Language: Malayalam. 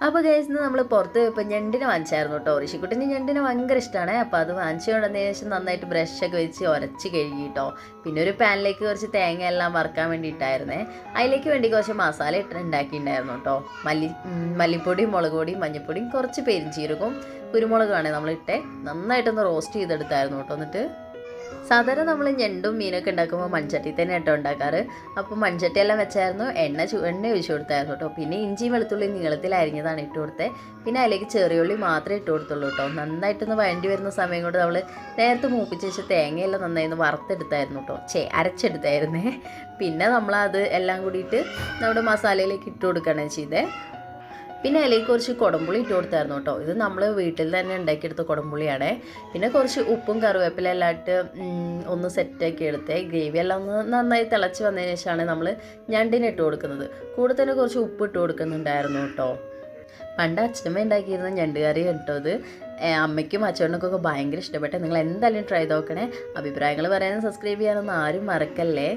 അപ്പോൾ കേസ് നമ്മൾ പുറത്ത് പോയപ്പോൾ ഞണ്ടിനെ വാങ്ങിച്ചായിരുന്നു കേട്ടോ. ഋഷിക്കുട്ടിന് ഞണ്ടിനെ ഭയങ്കര ഇഷ്ടമാണ് അപ്പോൾ അത് വാങ്ങിച്ചു കൊണ്ടതിന് ശേഷം നന്നായിട്ട് ബ്രഷൊക്കെ വെച്ച് ഉരച്ച് കഴുകി കേട്ടോ പിന്നെ ഒരു പാനിലേക്ക് കുറച്ച് തേങ്ങ എല്ലാം വറുക്കാൻ വേണ്ടിയിട്ടായിരുന്നേ. അതിലേക്ക് വേണ്ടി കുറച്ച് മസാല ഇട്ട് ഉണ്ടാക്കിയിട്ടുണ്ടായിരുന്നു കേട്ടോ മല്ലി മല്ലിപ്പൊടിയും മുളക് പൊടിയും മഞ്ഞൾപ്പൊടിയും കുറച്ച് പെരിഞ്ചീരകവും കുരുമുളകുമാണ് നമ്മളിട്ടേ നന്നായിട്ടൊന്ന് റോസ്റ്റ് ചെയ്തെടുത്തായിരുന്നു കേട്ടോ എന്നിട്ട് സാധാരണ നമ്മൾ ഞണ്ടും മീനൊക്കെ ഉണ്ടാക്കുമ്പോൾ മൺചട്ടി തന്നെ കേട്ടോ ഉണ്ടാക്കാറ്. അപ്പോൾ മൺചട്ടി എല്ലാം വെച്ചായിരുന്നു. എണ്ണ എണ്ണ ഒഴിച്ചു കൊടുത്തായിരുന്നു കേട്ടോ. പിന്നെ ഇഞ്ചി വെളുത്തുള്ളി നീളത്തിൽ അരിഞ്ഞതാണ് ഇട്ട് കൊടുത്തത് പിന്നെ അതിലേക്ക് ചെറിയുള്ളി മാത്രമേ ഇട്ട് കൊടുത്തുള്ളൂ കേട്ടോ. നന്നായിട്ടൊന്ന് വഴണ്ടി വരുന്ന സമയം കൊണ്ട് നമ്മൾ നേരത്തെ മൂപ്പിച്ച് വെച്ച് തേങ്ങയെല്ലാം നന്നായി വറുത്തെടുത്തായിരുന്നു കേട്ടോ. ചേ അരച്ചെടുത്തായിരുന്നേ. പിന്നെ നമ്മളത് എല്ലാം കൂടിയിട്ട് നമ്മുടെ മസാലയിലേക്ക് ഇട്ട് കൊടുക്കുകയാണ് ചെയ്തേ. പിന്നെ അതിലേക്ക് കുറച്ച് കുടംപുളി ഇട്ട് കൊടുത്തായിരുന്നു കേട്ടോ. ഇത് നമ്മൾ വീട്ടിൽ തന്നെ ഉണ്ടാക്കിയെടുത്ത കുടംപുളിയാണ്. പിന്നെ കുറച്ച് ഉപ്പും കറിവേപ്പില എല്ലാം ഇട്ട് ഒന്ന് സെറ്റാക്കി എടുത്ത് ഗ്രേവി എല്ലാം ഒന്ന് നന്നായി തിളച്ച് വന്നതിന് ശേഷമാണ് നമ്മൾ ഞണ്ടിനെ ഇട്ട് കൊടുക്കുന്നത്. കൂടെ തന്നെ കുറച്ച് ഉപ്പ് ഇട്ട് കൊടുക്കുന്നുണ്ടായിരുന്നു കേട്ടോ. പണ്ട് അച്ഛനമ്മ ഉണ്ടാക്കിയിരുന്ന ഞണ്ട് കറി കേട്ടോ ഇത്. ഏ, അമ്മയ്ക്കും അച്ഛനൊക്കെ ഭയങ്കര ഇഷ്ടപ്പെട്ടെ. നിങ്ങൾ എന്തായാലും ട്രൈ നോക്കണേ. അഭിപ്രായങ്ങൾ പറയാനും സബ്സ്ക്രൈബ് ചെയ്യാനൊന്നും ആരും മറക്കല്ലേ.